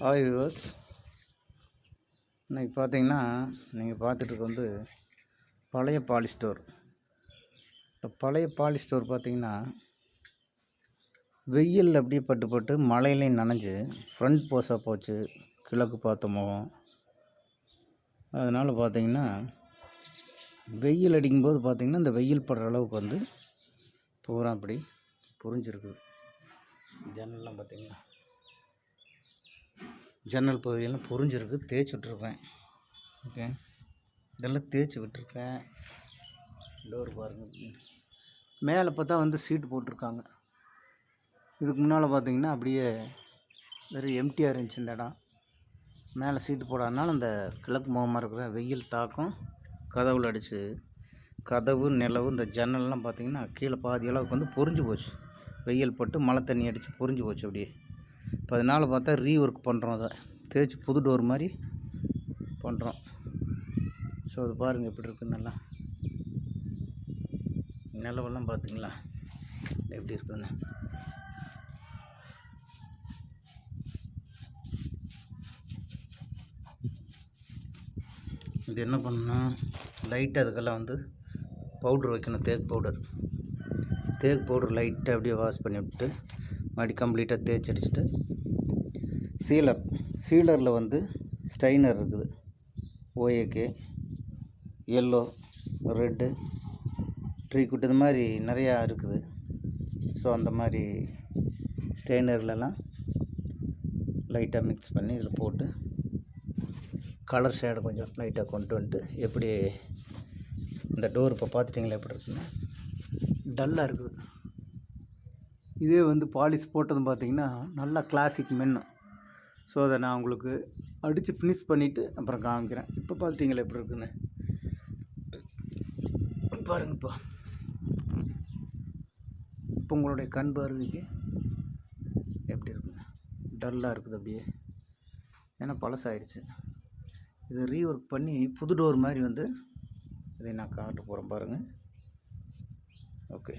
Hi viewers இன்றைக்கி பார்த்தீங்கன்னா நீங்கள் பார்த்துட்டு வந்து பழைய பாலிஸ்டோர் இப்போ இந்த பழைய பாலிஸ்டோர் பார்த்திங்கன்னா பார்த்தீங்கன்னா வெயில் அப்படியே பட்டு பட்டு மழையிலையும் நனைஞ்சு ஃப்ரண்ட் போஸாக போச்சு கிழக்கு பார்த்த முகம் அதனால் பார்த்தீங்கன்னா வெயில் அடிக்கும்போது பார்த்தீங்கன்னா இந்த வெயில் படுற அளவுக்கு வந்து பூரா அப்படி புரிஞ்சிருக்குது. ஜன்னல்லாம் பார்த்தீங்கன்னா. ஜன்னல் பகுதியெல்லாம் பொறிஞ்சிருக்கு தேய்ச்சி விட்ருப்பேன் ஓகே. இதெல்லாம் தேய்ச்சி விட்டுருக்கேன். டோர் பாருங்கள் மேலே பார்த்தா வந்து சீட்டு போட்டிருக்காங்க. இதுக்கு முன்னால் பார்த்தீங்கன்னா அப்படியே வெறும் எம்டியாக இருந்துச்சு இந்த இடம். மேலே சீட்டு போடாதனால அந்த கிழக்கு முகமாக இருக்கிற வெயில் தாக்கம் கதவுல அடிச்சு கதவு நிலவு இந்த ஜன்னல்லாம் பார்த்தீங்கன்னா கீழே பாதி அளவுக்கு வந்து பொறிஞ்சு போச்சு. வெயில் பட்டு மழை தண்ணி அடித்து பொரிஞ்சு போச்சு அப்படியே. இப்போ அதனால் பார்த்தா ரீ ஒர்க் பண்ணுறோம் அதை. தேய்ச்சி புது டோர் மாதிரி பண்ணுறோம் ஸோ அது பாருங்கள் எப்படி இருக்குது நல்லா நிலவெல்லாம் பார்த்தீங்களா? எப்படி இருக்குதுன்னு இது என்ன பண்ணணும் லைட்டாக அதுக்கெல்லாம் வந்து பவுட்ரு வைக்கணும் தேக்கு பவுடர் தேக்கு பவுடர் லைட்டாக அப்படியே வாஷ் பண்ணி விட்டு மறுபடி கம்ப்ளீட்டாக தேய்ச்சி அடிச்சுட்டு சீலர் சீலரில் வந்து ஸ்டைனர் இருக்குது. ஓஏகே எல்லோ ரெட்டு ட்ரீ குட் இது மாதிரி நிறையா இருக்குது. ஸோ அந்த மாதிரி ஸ்டெயினர்லலாம் லைட்டாக மிக்ஸ் பண்ணி இதில் போட்டு கலர் ஷேடை கொஞ்சம் லைட்டாக கொண்டு வந்துட்டு எப்படி இந்த டோர் இப்போ பார்த்துட்டிங்களா எப்படி இருக்குன்னு? டல்லாக இருக்குது. இதே வந்து பாலிஷ் போட்டது பார்த்திங்கன்னா நல்லா கிளாசிக் மென்னு ஸோ அதை நான் உங்களுக்கு அடித்து ஃபினிஷ் பண்ணிவிட்டு அப்புறம் காமிக்கிறேன். இப்போ பார்த்துட்டிங்களா எப்படி இருக்குன்னு? பாருங்க இப்போ இப்போ உங்களுடைய கண் பார்வைக்கு எப்படி இருக்குங்க டல்லாக இருக்குது அப்படியே. ஏன்னா பழசாயிருச்சு. இதை ரீஒர்க் பண்ணி புது டோர் மாதிரி வந்து இதை நான் காட்ட போகிறேன் பாருங்கள் ஓகே